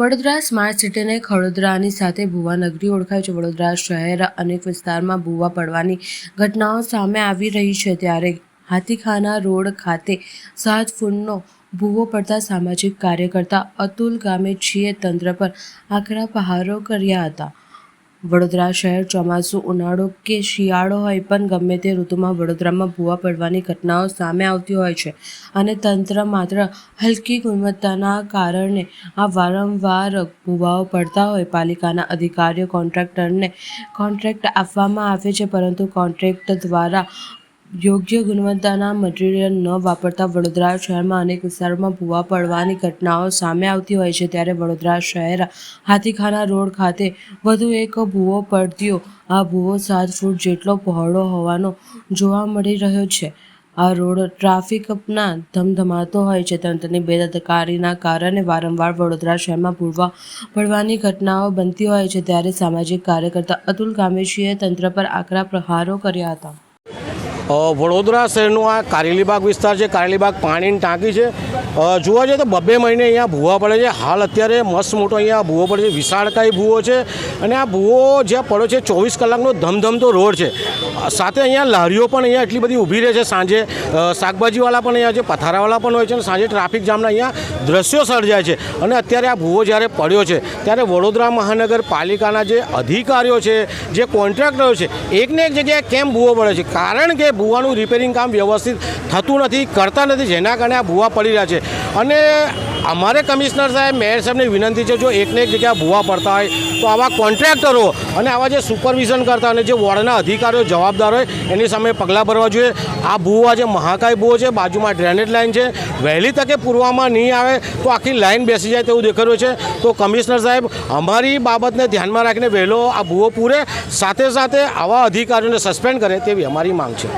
Vadodara smart સિટીને ખડોદરાની સાથે ભુવાનગરી ઓળખાય છે. વડોદરા શહેર અનેક વિસ્તારમાં ભૂવા પડવાની ઘટનાઓ સામે આવી રહી છે. ત્યારે હાથીખાના રોડ ખાતે સાત ફૂટનો ભૂવો પડતા સામાજિક કાર્યકર્તા અતુલ ગામે છીએ તંત્ર પર આકરા પહારો કર્યા હતા. વડોદરા શહેર ચોમાસું ઉનાળો કે શિયાળો હોય પણ ગમે તે ઋતુમાં વડોદરામાં ભૂવા પડવાની ઘટનાઓ સામે આવતી હોય છે. અને તંત્ર માત્ર હલકી ગુણવત્તાના કારણે આ વારંવાર ભૂવાઓ પડતા હોય. પાલિકાના અધિકારીઓ કોન્ટ્રાક્ટરને કોન્ટ્રાક્ટ આપવામાં આવે છે, પરંતુ કોન્ટ્રાક્ટ દ્વારા યોગ્ય ગુણવત્તાના મટીરિયલ ન વાપરતા વડોદરા શહેરમાં અનેક વિસ્તારોમાં ભૂવા પડવાની ઘટનાઓ સામે આવતી હોય છે ત્યારે વડોદરા શહેર હાથીખાના રોડ ખાતે વધુ એક ભૂવો પડ્યો. આ ભૂવો સાત ફૂટ જેટલો પહોળો હોવાનો જોવા મળી રહ્યો છે. આ રોડ ટ્રાફિકના ધમધમાતો હોય છે. તંત્રની બેદરકારીના કારણે વારંવાર વડોદરા શહેરમાં ભૂલવા પડવાની ઘટનાઓ બનતી હોય છે. ત્યારે સામાજિક કાર્યકર્તા અતુલ કામેશીએ તંત્ર પર આકરા પ્રહારો કર્યા હતા. વડોદરા શહેરનો આ કારેલીબાગ વિસ્તાર છે. કારેલીબાગ પાણીની ટાંકી છે. જોવા જઈએ તો બબ્બે મહિને અહીંયા ભૂવા પડે છે. હાલ અત્યારે મસ્ત મોટો અહીંયા ભૂવો પડે છે. વિશાળકાય ભૂવો છે. અને આ ભૂવો જ્યાં પડ્યો છે ચોવીસ કલાકનો ધમધમતો રોડ છે. સાથે અહીંયા લારીઓ પણ અહીંયા એટલી બધી ઊભી રહે છે. સાંજે શાકભાજીવાળા પણ અહીંયા છે, પથારાવાળા પણ હોય છે અને સાંજે ટ્રાફિક જામના અહીંયા દ્રશ્યો સર્જાય છે. અને અત્યારે આ ભૂવો જ્યારે પડ્યો છે, ત્યારે વડોદરા મહાનગરપાલિકાના જે અધિકારીઓ છે, જે કોન્ટ્રાક્ટરો છે, એકને એક જગ્યાએ કેમ ભૂવો પડે છે? કારણ કે ભૂવાનું રિપેરિંગ કામ વ્યવસ્થિત થતું નથી, કરતા નથી, જેના કારણે આ ભૂવા પડી રહ્યા છે. અને અમારે કમિશનર સાહેબ મેયર સાહેબને વિનંતી છે, જો એકને એક જગ્યાએ ભૂવા પડતા હોય, તો આવા કોન્ટ્રાક્ટરો અને આવા જે સુપરવિઝન કરતા અને જે વોર્ડના અધિકારીઓ, જવાબદાર હોય, એની સામે પગલાં ભરવા જોઈએ. આ ભૂવા જે મહાકાય ભૂવો છે, બાજુમાં ડ્રેનેજ લાઇન છે, વહેલી તકે પૂરવામાં નહીં આવે, તો આખી લાઇન બેસી જાય તેવું દેખાઈ છે. તો કમિશનર સાહેબ, અમારી બાબતને ધ્યાનમાં રાખીને વહેલો આ ભૂવો પૂરે, સાથે સાથે આવા અધિકારીઓને સસ્પેન્ડ કરે તેવી અમારી માંગ છે.